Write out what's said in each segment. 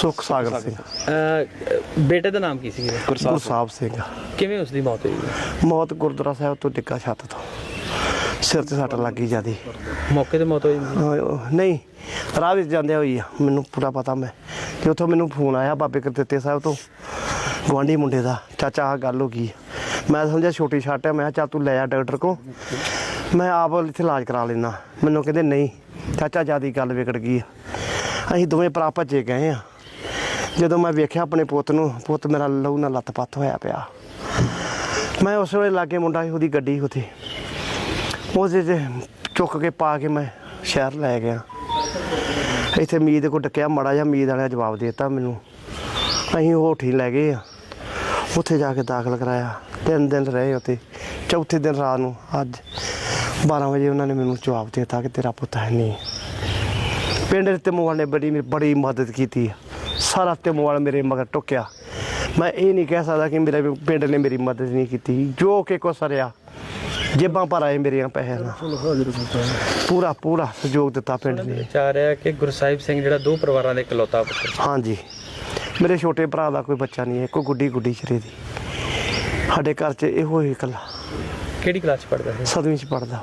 ਸੁਖ ਸਾਗਰ ਸਿੰਘ। ਅਹ, ਬੇਟੇ ਦਾ ਨਾਮ ਕੀ ਸੀ ਗੁਰਸਾਹਿਬ ਸਿੰਘ। ਕਿਵੇਂ ਉਸ ਦੀ ਮੌਤ ਹੋਈ? ਮੌਤ ਗੁਰਦੁਆਰਾ ਸਾਹਿਬ ਤੋਂ ਡਿੱਗਾ ਛੱਤ ਤੋਂ। ਸਿਰ ਤੇ ਸੱਟ ਲੱਗੀ ਜਿਆਦੀ। ਮੌਕੇ ਤੇ ਮੌਤ ਹੋਈ ਸੀ? ਨਹੀਂ ਰਾਹ ਵਿੱਚ ਜਾਂਦੇ ਹੋਈ ਆ ਮੈਨੂੰ ਪੂਰਾ ਪਤਾ ਮੈਂ। ਕਿ ਉੱਥੋਂ ਮੈਨੂੰ ਫੋਨ ਆਇਆ ਬਾਬੇ ਕਰਤਿੱਤੇ ਸਾਹਿਬ ਤੋਂ ਗਵਾਂਢੀ ਮੁੰਡੇ ਦਾ ਚਾਚਾ ਆ ਗੱਲ ਹੋ ਗਈ ਮੈਂ ਸਮਝਿਆ ਛੋਟੀ ਛੱਟ ਹੈ ਮੈਂ ਕਿਹਾ ਚੱਲ ਤੂੰ ਲੈ ਆ ਡਾਕਟਰ ਕੋ ਮੈਂ ਆਪ ਇੱਥੇ ਇਲਾਜ ਕਰਾ ਲੈਣਾ ਮੈਨੂੰ ਕਹਿੰਦੇ ਨਹੀਂ ਚਾਚਾ ਜਿਆਦੀ ਗੱਲ ਵਿਗੜ ਗਈ ਆ। ਅਸੀਂ ਦੋਵੇਂ ਭਰਾ ਭੱਜੇ ਗਏ ਆ। ਜਦੋਂ ਮੈਂ ਵੇਖਿਆ ਆਪਣੇ ਪੁੱਤ ਨੂੰ, ਪੁੱਤ ਮੇਰਾ ਲਹੂ ਨਾਲ ਲੱਤ-ਪੱਤ ਹੋਇਆ ਪਿਆ। ਮੈਂ ਉਸ ਵੇਲੇ ਲਾਗੇ ਮੁੰਡਾ ਸੀ, ਉਹਦੀ ਗੱਡੀ ਉੱਥੇ। ਉਹਦੇ ਤੇ ਚੁੱਕ ਕੇ ਪਾ ਕੇ ਮੈਂ ਸ਼ਹਿਰ ਲੈ ਗਿਆ। ਇੱਥੇ ਮੀਤ ਕੋ ਡੱਕਿਆ, ਮੜਾ ਜਿਹਾ ਮੀਤ ਵਾਲਿਆ ਜਵਾਬ ਦੇ ਦਿੱਤਾ ਮੈਨੂੰ। ਅਸੀਂ ਹੋਠੀ ਲੈ ਗਏ ਆ। ਉੱਥੇ ਜਾ ਕੇ ਦਾਖਲ ਕਰਾਇਆ। ਤਿੰਨ ਦਿਨ ਰਹੇ ਉੱਥੇ। ਚੌਥੇ ਦਿਨ ਰਾਤ ਨੂੰ ਅੱਜ 12 ਵਜੇ ਉਹਨਾਂ ਨੇ ਮੈਨੂੰ ਜਵਾਬ ਦਿੱਤਾ ਕਿ ਤੇਰਾ ਪੁੱਤ ਹੈ ਨਹੀਂ। ਪਿੰਡ ਦੇ ਮੋਬਾਈਲ ਨੇ ਬੜੀ ਬੜੀ ਮਦਦ ਕੀਤੀ ਆ। ਸਾਰਾ ਤੇ ਮੋਬਾਈਲ ਮੇਰੇ ਮਗਰ ਟੁੱਕਿਆ। ਮੈਂ ਇਹ ਨਹੀਂ ਕਹਿ ਸਕਦਾ ਕਿ ਮੇਰੇ ਪਿੰਡ ਨੇ ਮੇਰੀ ਮਦਦ ਨਹੀਂ ਕੀਤੀ। ਜੋ ਕਿ ਕੋ ਸਰਿਆ ਜੇਬਾਂ ਭਰ ਆਏ ਮੇਰੀਆਂ ਪੈਸੇ ਨਾਲ। ਪੂਰਾ ਪੂਰਾ ਸਹਿਯੋਗ ਦਿੱਤਾ ਪਿੰਡ ਨੇ। ਚਾਹ ਰਿਹਾ ਕਿ ਗੁਰਸਾਹਿਬ ਸਿੰਘ ਜਿਹੜਾ ਦੋ ਪਰਿਵਾਰਾਂ ਦੇ ਇਕਲੌਤਾ ਪੁੱਤਰ ਸੀ। ਹਾਂਜੀ। ਮੇਰੇ ਛੋਟੇ ਭਰਾ ਦਾ ਕੋਈ ਬੱਚਾ ਨਹੀਂ ਹੈ ਕੋਈ ਗੁੱਡੀ ਗੁੱਡੀ ਚਰੇ ਦੀ। ਸਾਡੇ ਘਰ 'ਚ ਇਹੋ ਹੀ ਇਕੱਲਾ। ਕਿਹੜੀ ਕਲਾਸ ਚ ਪੜਦਾ ਸੀ ਸਦਵੀਂ 'ਚ ਪੜਦਾ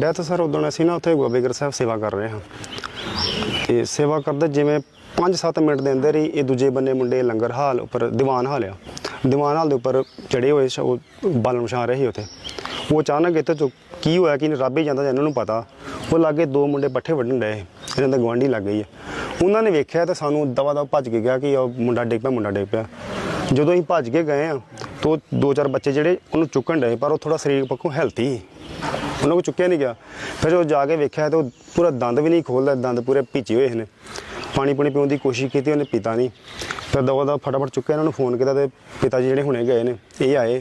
ਡੈਥ ਸਰ ਉਦੋਂ ਅਸੀਂ ਨਾ ਉੱਥੇ ਗੋਬੇਗਰ ਸਾਹਿਬ ਸੇਵਾ ਕਰ ਰਹੇ ਹਾਂ। ਤੇ ਸੇਵਾ ਕਰਦੇ ਜਿਵੇਂ 5-7 ਮਿੰਟ ਦੇ ਅੰਦਰ ਹੀ ਇਹ ਦੂਜੇ ਬੰਨੇ ਮੁੰਡੇ ਲੰਗਰ ਹਾਲ ਉੱਪਰ ਦੀਵਾਨ ਹਾਲ ਆ। ਦੀਵਾਨ ਹਾਲ ਦੇ ਉੱਪਰ ਚੜੇ ਹੋਏ ਸ਼- ਬਾਲਣ ਵਿਛਾ ਰਹੇ ਸੀ ਉੱਥੇ। ਉਹ ਅਚਾਨਕ ਇੱਥੇ ਚੋਂ ਕੀ ਹੋਇਆ ਕਿ ਰੱਬ ਹੀ ਜਾਂਦਾ ਜਾਂ ਇਹਨਾਂ ਨੂੰ ਪਤਾ। ਉਹ ਲਾਗੇ ਦੋ ਮੁੰਡੇ ਪੱਠੇ ਵੱਢਣ ਡਏ ਇਹਨਾਂ ਦਾ ਗਵਾਂਢੀ ਲੱਗ ਗਈ ਆ ਉਹਨਾਂ ਨੇ ਵੇਖਿਆ ਤਾਂ ਸਾਨੂੰ ਦਵਾ ਦਵਾ ਭੱਜ ਕੇ ਗਿਆ ਕਿ ਉਹ ਮੁੰਡਾ ਡਿੱਗ ਪਿਆ, ਮੁੰਡਾ ਡਿੱਗ ਪਿਆ। ਜਦੋਂ ਅਸੀਂ ਭੱਜ ਕੇ ਗਏ ਆ ਤੋਂ ਦੋ ਚਾਰ ਬੱਚੇ ਜਿਹੜੇ ਉਹਨੂੰ ਚੁੱਕਣ ਡਏ ਪਰ ਉਹ ਥੋੜਾ ਸਰੀਰ ਪੱਖੋਂ ਹੈਲਥੀ ਸੀ। ਉਹਨਾਂ ਕੋ ਚੁੱਕਿਆ ਨਹੀਂ ਗਿਆ। ਫਿਰ ਉਹ ਜਾ ਕੇ ਵੇਖਿਆ ਤਾਂ ਉਹ ਪੂਰਾ ਦੰਦ ਵੀ ਨਹੀਂ ਖੋਲਦਾ ਦੰਦ ਪੂਰੇ ਭਿੱਜੇ ਹੋਏ ਨੇ ਪਾਣੀ ਪੁਣੀ ਪੀਣ ਦੀ ਕੋਸ਼ਿਸ਼ ਕੀਤੀ, ਉਹਨੇ ਪੀਤਾ ਨਹੀਂ। ਫਿਰ ਦਵਾ ਦਾ ਫਟਾਫਟ ਚੁੱਕਿਆ, ਇਹਨਾਂ ਨੂੰ ਫੋਨ ਕੀਤਾ ਤੇ ਪਿਤਾ ਜੀ ਜਿਹੜੇ ਹੁਣੇ ਗਏ ਨੇ, ਇਹ ਆਏ।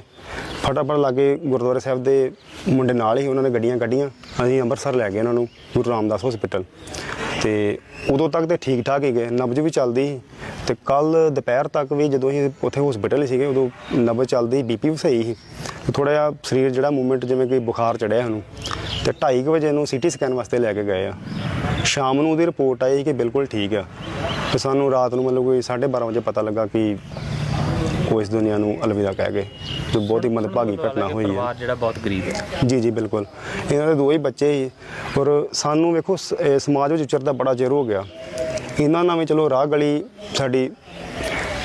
ਫਟਾਫਟ ਲਾਗੇ ਗੁਰਦੁਆਰੇ ਸਾਹਿਬ ਦੇ ਮੁੰਡੇ ਨਾਲ ਹੀ ਉਹਨਾਂ ਨੇ ਗੱਡੀਆਂ ਕੱਢੀਆਂ। ਅਸੀਂ ਅੰਮ੍ਰਿਤਸਰ ਲੈ ਗਏ ਉਹਨਾਂ ਨੂੰ, ਗੁਰੂ ਰਾਮਦਾਸ ਹਸਪੀਟਲ ਤੇ ਉਦੋਂ ਤੱਕ ਤੇ ਠੀਕ ਠਾਕ ਹੀ ਗਏ, ਨਬਜ ਵੀ ਚੱਲਦੀ ਸੀ। ਤੇ ਕੱਲ ਦੁਪਹਿਰ ਤੱਕ ਵੀ ਜਦੋਂ ਅਸੀਂ ਉੱਥੇ ਹਸਪੀਟਲ ਸੀਗੇ, ਉਦੋਂ ਨਬਜ ਚੱਲਦੀ ਬੀਪੀ ਵੀ ਸਹੀ ਸੀ। ਥੋੜਾ ਜਿਹਾ ਸਰੀਰ ਜਿਹੜਾ ਮੂਵਮੈਂਟ ਜਿਵੇਂ ਕਿ ਬੁਖਾਰ ਚੜਿਆ ਸਾਨੂੰ ਤੇ 2:30 ਵਜੇ ਇਹਨੂੰ ਸੀਟੀ ਸਕੈਨ ਵਾਸਤੇ ਲੈ ਕੇ ਗਏ ਆ। ਸ਼ਾਮ ਨੂੰ ਉਹਦੀ ਰਿਪੋਰਟ ਆਈ ਕਿ ਬਿਲਕੁਲ ਠੀਕ ਆ। ਤੇ ਸਾਨੂੰ ਰਾਤ ਨੂੰ ਮਤਲਬ ਕੋਈ 12:30 ਵਜੇ ਪਤਾ ਲੱਗਾ ਕਿ ਉਹ ਇਸ ਦੁਨੀਆ ਨੂੰ ਅਲਵਿਦਾ ਕਹਿ ਗਏ। ਜੋ ਬਹੁਤ ਹੀ ਮੰਦਭਾਗੀ ਘਟਨਾ ਹੋਈ ਹੈ ਪਰਿਵਾਰ ਜਿਹੜਾ ਬਹੁਤ ਗਰੀਬ ਹੈ। ਜੀ ਜੀ ਬਿਲਕੁਲ। ਇਹਨਾਂ ਦੇ ਦੋ ਹੀ ਬੱਚੇ ਸੀ ਔਰ ਸਾਨੂੰ ਵੇਖੋ ਸਮਾਜ ਵਿੱਚ ਉਚਰਦਾ ਬੜਾ ਚਿਰ ਹੋ ਗਿਆ। ਇਹਨਾਂ ਨਾਲ ਵੀ ਚਲੋ ਰਾਹ ਗਲੀ ਸਾਡੀ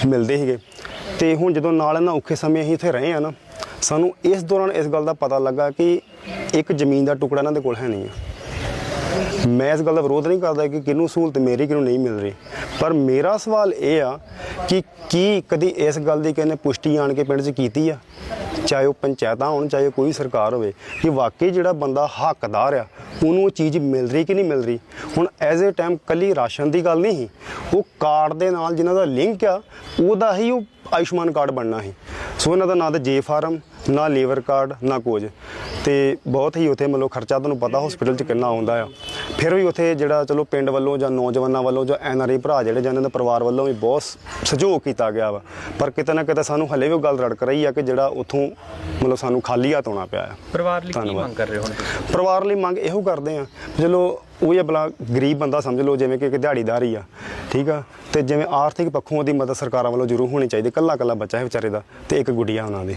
ਮਿਲਦੇ ਸੀਗੇ। ਤੇ ਹੁਣ ਜਦੋਂ ਨਾਲ ਇਹਨਾਂ ਔਖੇ ਸਮੇਂ ਅਸੀਂ ਇੱਥੇ ਰਹੇ ਆ ਨਾ ਸਾਨੂੰ ਇਸ ਦੌਰਾਨ ਇਸ ਗੱਲ ਦਾ ਪਤਾ ਲੱਗਾ ਕਿ ਇੱਕ ਜ਼ਮੀਨ ਦਾ ਟੁਕੜਾ ਇਹਨਾਂ ਦੇ ਕੋਲ ਹੈ ਨਹੀਂ ਆ। ਮੈਂ ਇਸ ਗੱਲ ਦਾ ਵਿਰੋਧ ਨਹੀਂ ਕਰਦਾ ਕਿ ਕਿਹਨੂੰ ਸਹੂਲਤ ਮੇਰੀ, ਕਿਹਨੂੰ ਨਹੀਂ ਮਿਲ ਰਹੀ। ਪਰ ਮੇਰਾ ਸਵਾਲ ਇਹ ਆ ਕਿ ਕੀ ਕਦੀ ਇਸ ਗੱਲ ਦੀ ਕਿਸੇ ਨੇ ਪੁਸ਼ਟੀ ਆਣ ਕੇ ਪਿੰਡ 'ਚ ਕੀਤੀ ਆ? ਚਾਹੇ ਉਹ ਪੰਚਾਇਤਾਂ ਹੋਣ, ਚਾਹੇ ਕੋਈ ਸਰਕਾਰ ਹੋਵੇ, ਕਿ ਵਾਕਈ ਜਿਹੜਾ ਬੰਦਾ ਹੱਕਦਾਰ ਆ, ਉਹਨੂੰ ਉਹ ਚੀਜ਼ ਮਿਲ ਰਹੀ ਕਿ ਨਹੀਂ ਮਿਲ ਰਹੀ? ਹੁਣ ਐਜ਼ ਅ ਟਾਈਮ ਕੱਲੀ ਰਾਸ਼ਨ ਦੀ ਗੱਲ ਨਹੀਂ ਸੀ। ਉਹ ਕਾਰਡ ਦੇ ਨਾਲ ਜਿਨ੍ਹਾਂ ਦਾ ਲਿੰਕ ਆ, ਉਹਦਾ ਹੀ ਉਹ ਆਯੁਸ਼ਮਾਨ ਕਾਰਡ ਬਣਨਾ ਸੀ। ਸੋ ਇਹਨਾਂ ਦਾ ਨਾਂ ਤਾਂ ਜੇ ਫਾਰਮ ਨਾ ਲੇਬਰ ਕਾਰਡ ਨਾ ਕੁਝ। ਤੇ ਬਹੁਤ ਹੀ ਉੱਥੇ ਮਤਲਬ ਖਰਚਾ ਤੁਹਾਨੂੰ ਪਤਾ ਹਸਪੀਟਲ 'ਚ ਕਿੰਨਾ ਆਉਂਦਾ ਆ। ਫਿਰ ਵੀ ਉੱਥੇ ਜਿਹੜਾ ਚਲੋ ਪਿੰਡ ਵੱਲੋਂ ਜਾਂ ਨੌਜਵਾਨਾਂ ਵੱਲੋਂ ਜਾਂ ਐਨ ਆਰ ਆਈ ਭਰਾ ਜਿਹੜੇ ਜਾਂ ਇਹਨਾਂ ਦੇ ਪਰਿਵਾਰ ਵੱਲੋਂ ਵੀ ਬਹੁਤ ਸਹਿਯੋਗ ਕੀਤਾ ਗਿਆ ਵਾ। ਪਰ ਕਿਤੇ ਨਾ ਕਿਤੇ ਸਾਨੂੰ ਹਲੇ ਵੀ ਉਹ ਗੱਲ ਰੜਕ ਰਹੀ ਆ ਕਿ ਜਿਹੜਾ ਉੱਥੋਂ ਮਤਲਬ ਸਾਨੂੰ ਖਾਲੀ ਹੱਥ ਆਉਣਾ ਪਿਆ ਆ। ਪਰਿਵਾਰ ਲਈ ਕੀ। ਮੰਗ ਕਰ ਰਹੇ ਹੋ ਹੁਣ ਤੁਸੀਂ? ਪਰਿਵਾਰ ਲਈ ਮੰਗ ਇਹੋ ਕਰਦੇ ਆ ਚਲੋ ਉਹ ਹੀ ਬਲਾ ਗਰੀਬ ਬੰਦਾ ਸਮਝ ਲਓ ਜਿਵੇਂ ਕਿ ਇੱਕ ਦਿਹਾੜੀਦਾਰ ਹੀ ਆ ਠੀਕ ਆ? ਤੇ ਜਿਵੇਂ ਆਰਥਿਕ ਪੱਖੋਂ ਉਹਦੀ ਮਦਦ ਸਰਕਾਰਾਂ ਵੱਲੋਂ ਜ਼ਰੂਰ ਹੋਣੀ ਚਾਹੀਦੀ ਕੱਲਾ ਕੱਲਾ ਬੱਚਾ ਹੈ ਵਿਚਾਰੇ ਦਾ ਤੇ ਇੱਕ ਗੁੱਡੀਆ ਉਹਨਾਂ ਦੀ।